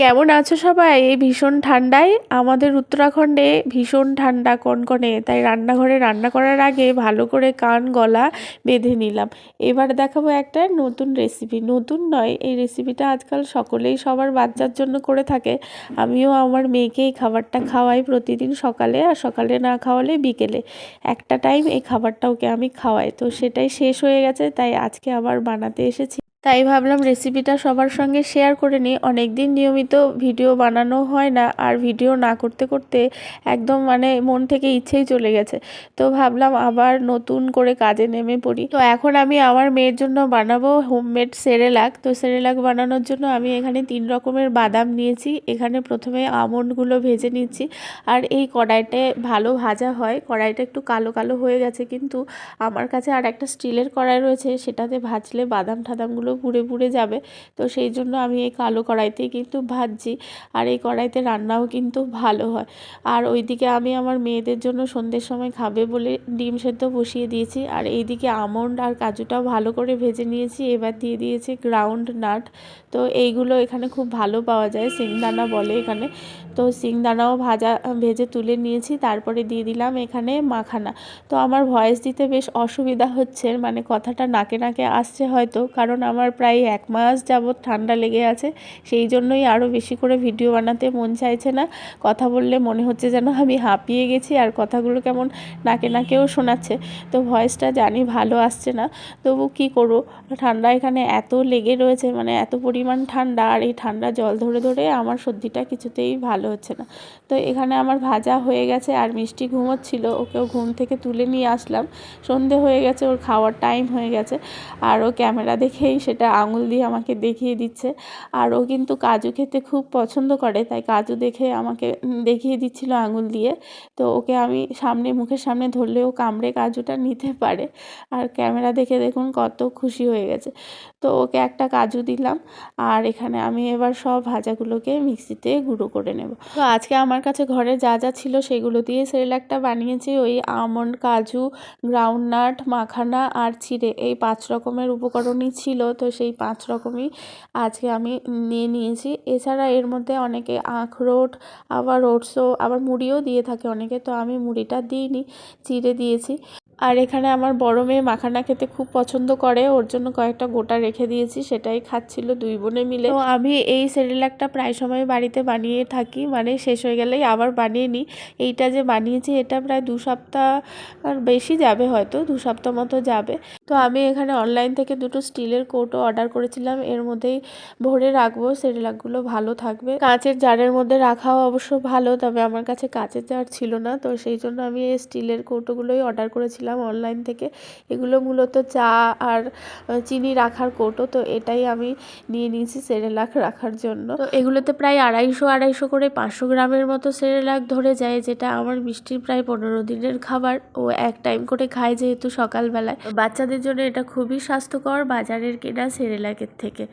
কেমন আছো সবাই? এই ভীষণ ঠান্ডায়। আমাদের উত্তরাখণ্ডে ভীষণ ঠান্ডা কনকনে, তাই রান্নাঘরে রান্না করার আগে ভালো করে কান, গলা বেঁধে নিলাম। এবার দেখাবো একটা নতুন রেসিপি নতুন নয়, এই রেসিপিটা আজকাল সকলেই সবার বাচ্চার জন্য করে থাকে। আমিও আমার মেয়েকে এই খাবারটা খাওয়াই প্রতিদিন সকালে, আর সকালে না খাওয়ালে বিকেলে। একটা টাইম এই খাবারটা ওকে আমি খাওয়াই। তো সেটাই শেষ হয়ে গেছে, তাই আজকে আবার বানাতে এসেছি। তাই ভাবলাম রেসিপিটা সবার সঙ্গে শেয়ার করে নিই। অনেক দিন নিয়মিত ভিডিও বানানো হয় না, আর ভিডিও না করতে করতে একদম মানে মন থেকে ইচ্ছেই চলে গেছে। তো ভাবলাম আবার নতুন করে কাজে নেমে পড়ি। তো এখন আমি আমার মেয়ের জন্য বানাবো হোমমেড সেরেলাক। তো সেরেলাক বানানোর জন্য আমি এখানে তিন রকমের বাদাম নিয়েছি। এখানে প্রথমে আমন্ডগুলো ভেজে নিচ্ছি। আর এই কড়াইতে ভালো ভাজা হয়। কড়াইটা একটু কালো কালো হয়ে গেছে, কিন্তু আমার কাছে আর একটা স্টিলের কড়াই রয়েছে। সেটাতে ভাজলে বাদাম ঠাদামগুলো পুড়ে পুড়ে যাবে। তো সেই জন্য আমি এই কালো কড়াইতেই কিন্তু ভাজছি। আর এই কড়াইতে রান্নাও কিন্তু ভালো হয়। আর ওইদিকে আমি আমার মেয়েদের জন্য সন্ধ্যের সময় খাবে বলে ডিম সেদ্ধ বসিয়ে দিয়েছি। আর এইদিকে আমন্ড আর কাজুটাও ভালো করে ভেজে নিয়েছি। এবার দিয়ে দিয়েছি গ্রাউন্ড নাট। তো এইগুলো এখানে খুব ভালো পাওয়া যায়। সিংদানা বলে এখানে। তো সিংদানাও ভাজা, ভেজে তুলে নিয়েছি। তারপরে দিয়ে দিলাম এখানে মাখানা। তো আমার ভয়েস দিতে বেশ অসুবিধা হচ্ছে। মানে কথাটা নাকে নাকে আসছে হয়তো। কারণ আমার প্রায় এক মাস যাবৎ ঠান্ডা লেগে আছে। সেই জন্যই আরও বেশি করে ভিডিও বানাতে মন চাইছে না। কথা বললে মনে হচ্ছে যেন আমি হাঁপিয়ে গেছি আর কথাগুলো কেমন নাকে নাকেও শোনাচ্ছে। তো ভয়েসটা জানি ভালো আসছে না। তবু কি করব? ঠান্ডা এখানে এত লেগে রয়েছে মানে এত পরিমাণ ঠান্ডা আর এই ঠান্ডা জল ধরে ধরে আমার সর্দিটা কিছুতেই ভালো হচ্ছে না। তো এখানে আমার ভাজা হয়ে গেছে আর মিষ্টি ঘুমোচ্ছিল, ওকেও ঘুম থেকে তুলে নিয়ে আসলাম। সন্ধে হয়ে গেছে, ওর খাওয়ার টাইম হয়ে গেছে। আর ও ক্যামেরা দেখেই সেটা আঙুল দিয়ে আমাকে দেখিয়ে দিচ্ছে। আর ও কিন্তু কাজু খেতে খুব পছন্দ করে, তাই কাজু দেখে আমাকে দেখিয়ে দিচ্ছিল আঙুল দিয়ে। তো ওকে আমি সামনে, মুখের সামনে ধরলে ও কামড়ে কাজুটা নিতে পারে। আর ক্যামেরা দেখে দেখুন কত খুশি হয়ে গেছে। তো ওকে একটা কাজু দিলাম। আর এখানে আমি এবার সব ভাজাগুলোকে মিক্সিতে গুঁড়ো করে নেব। তো আজকে আমার কাছে ঘরে যা যা ছিল সেগুলো দিয়ে সেরেলাকটা বানিয়েছি। ওই আমন্ড, কাজু গ্রাউন্ডনাট মাখানা আর চিড়ে এই পাঁচ রকমের উপকরণই ছিল। তো সেই পাঁচ রকমই আজকে আমি নিয়ে নিয়েছি। এছাড়া এর মধ্যে অনেকে আখরোট আবার ওটসও, আবার মুড়িও দিয়ে থাকে অনেকে। তো আমি মুড়িটা দিইনি, চিড়ে দিয়েছি। আর এখানে আমার বড় মেয়ে মাখানা খেতে খুব পছন্দ করে, ওর জন্য কয়েকটা গোটা রেখে দিয়েছি, সেটাই খাচ্ছিল দুই বোনে মিলে। তো আমি এই সেরেলাকটা প্রায় সময় বাড়িতে বানিয়ে থাকি মানে শেষ হয়ে গেলেই আবার বানিয়ে নিই। এইটা যে বানিয়েছি, এটা প্রায় দু সপ্তাহ আর বেশি যাবে হয়তো, দু সপ্তাহ মতো যাবে। তো আমি এখানে অনলাইন থেকে দুটো স্টিলের কৌটো অর্ডার করেছিলাম, এর মধ্যেই ভরে রাখব সেরেলাকগুলো ভালো থাকবে। কাঁচের জারের মধ্যে রাখাও অবশ্য ভালো, তবে আমার কাছে কাঁচের জার ছিল না, তো সেই জন্য আমি এই স্টিলের কৌটোগুলোই অর্ডার করেছিলাম। অনলাইন থেকে। এগুলো মূলত চা আর চিনি রাখার কৌটো, তো এটাই আমি নিয়ে নিয়েছি সেরেলাক রাখার জন্য। তো এগুলোতে প্রায় আড়াইশো আড়াইশো করে পাঁচশো গ্রামের মতো সেরেলাক ধরে যায়, যেটা আমার মিষ্টির প্রায় পনেরো দিনের খাবার। ও এক টাইম করে খায় যেহেতু সকালবেলায়। বাচ্চাদের জন্য এটা খুবই স্বাস্থ্যকর বাজারের কেনা সেরেলাকের থেকে।